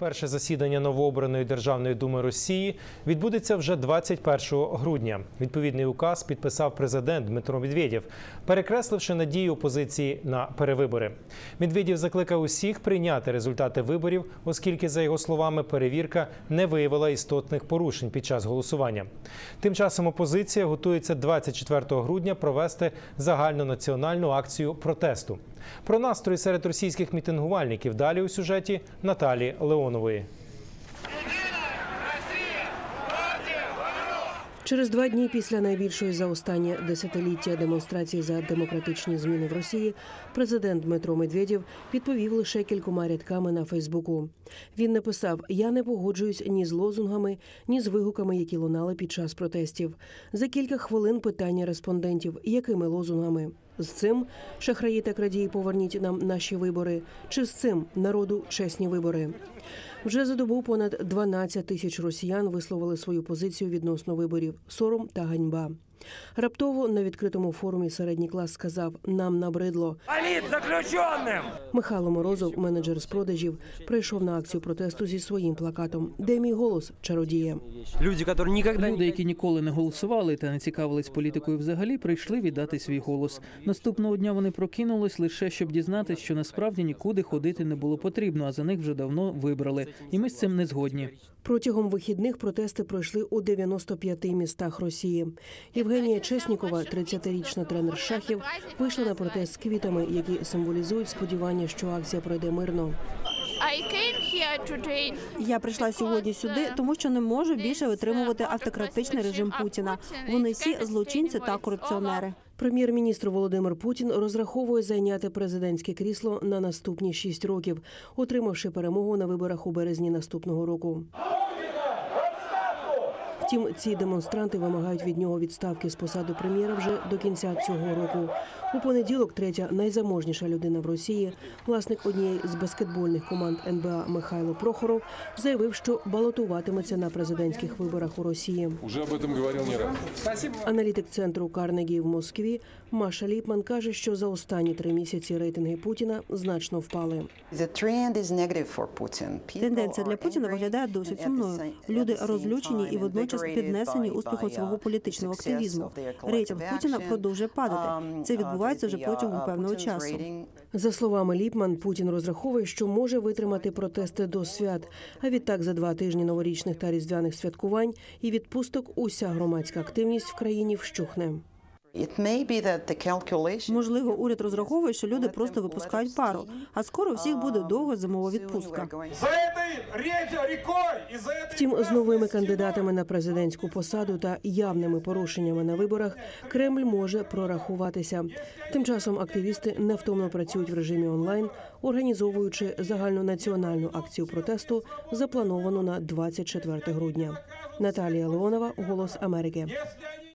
Перше засідання новообраної Державної думи Росії відбудеться вже 21 грудня. Відповідний указ підписав президент Дмитро Медведєв, перекресливши надію опозиції на перевибори. Медведєв закликав усіх прийняти результати виборів, оскільки, за його словами, перевірка не виявила істотних порушень під час голосування. Тим часом опозиція готується 24 грудня провести загальнонаціональну акцію протесту. Про настрої серед російських мітингувальників далі у сюжеті Наталі Леонової. Через два дні після найбільшої за останнє десятиліття демонстрації за демократичні зміни в Росії президент Дмитро Медведєв відповів лише кількома рядками на Фейсбуку. Він написав: Я не погоджуюсь ні з лозунгами, ні з вигуками, які лунали під час протестів. За кілька хвилин питання респондентів, якими лозунгами. З цим шахраї та крадії поверніть нам наші вибори. Чи з цим народу чесні вибори? Вже за добу понад 12 тисяч росіян висловили свою позицію відносно виборів сором та ганьба. Раптово на відкритому форумі середній клас сказав: нам набридло. Полит заключенным! Михайло Морозов, менеджер з продажів, прийшов на акцію протесту зі своїм плакатом Де мій голос, чародіє. Люди, Люди, які ніколи не голосували та не цікавились політикою взагалі, прийшли віддати свій голос. Наступного дня вони прокинулись лише щоб дізнатися, що насправді нікуди ходити не було потрібно, а за них вже давно вибрали. І ми з цим не згодні. Протягом вихідних протести пройшли у 95 містах Росії. Євгенія Чеснікова, 30-річна тренер шахів, вийшла на протест з квітами, які символізують сподівання, що акція пройде мирно. Я прийшла сьогодні сюди, тому що не можу більше витримувати автократичний режим Путіна. Вони всі злочинці та корупціонери. Прем'єр-міністр Володимир Путін розраховує зайняти президентське крісло на наступні шість років, отримавши перемогу на виборах у березні наступного року. Втім, ці демонстранти вимагають від нього відставки з посади прем'єра вже до кінця цього року. У понеділок третя найзаможніша людина в Росії, власник однієї з баскетбольних команд НБА Михайло Прохоров, заявив, що балотуватиметься на президентських виборах у Росії. Уже об этом говорил не раз. Аналітик центру Карнегі в Москві Маша Ліпман каже, що за останні три місяці рейтинги Путіна значно впали. Тенденція для Путіна виглядає досить сумною. Люди розлючені і водночас піднесені успіхом свого політичного активізму. Рейтинг Путіна продовжує падати. Це відбувається вже протягом певного часу. За словами Ліпман, Путін розраховує, що може витримати протести до свят. А відтак за два тижні новорічних та різдвяних святкувань і відпусток уся громадська активність в країні вщухне. Можливо, уряд розраховує, що люди просто випускають пару, а скоро у всіх буде довга зимова відпустка. Втім, з новими кандидатами на президентську посаду та явними порушеннями на виборах Кремль може прорахуватися. Тим часом активісти невтомно працюють в режимі онлайн, організовуючи загальну національну акцію протесту, заплановану на 24 грудня. Наталія Леонова, Голос Америки.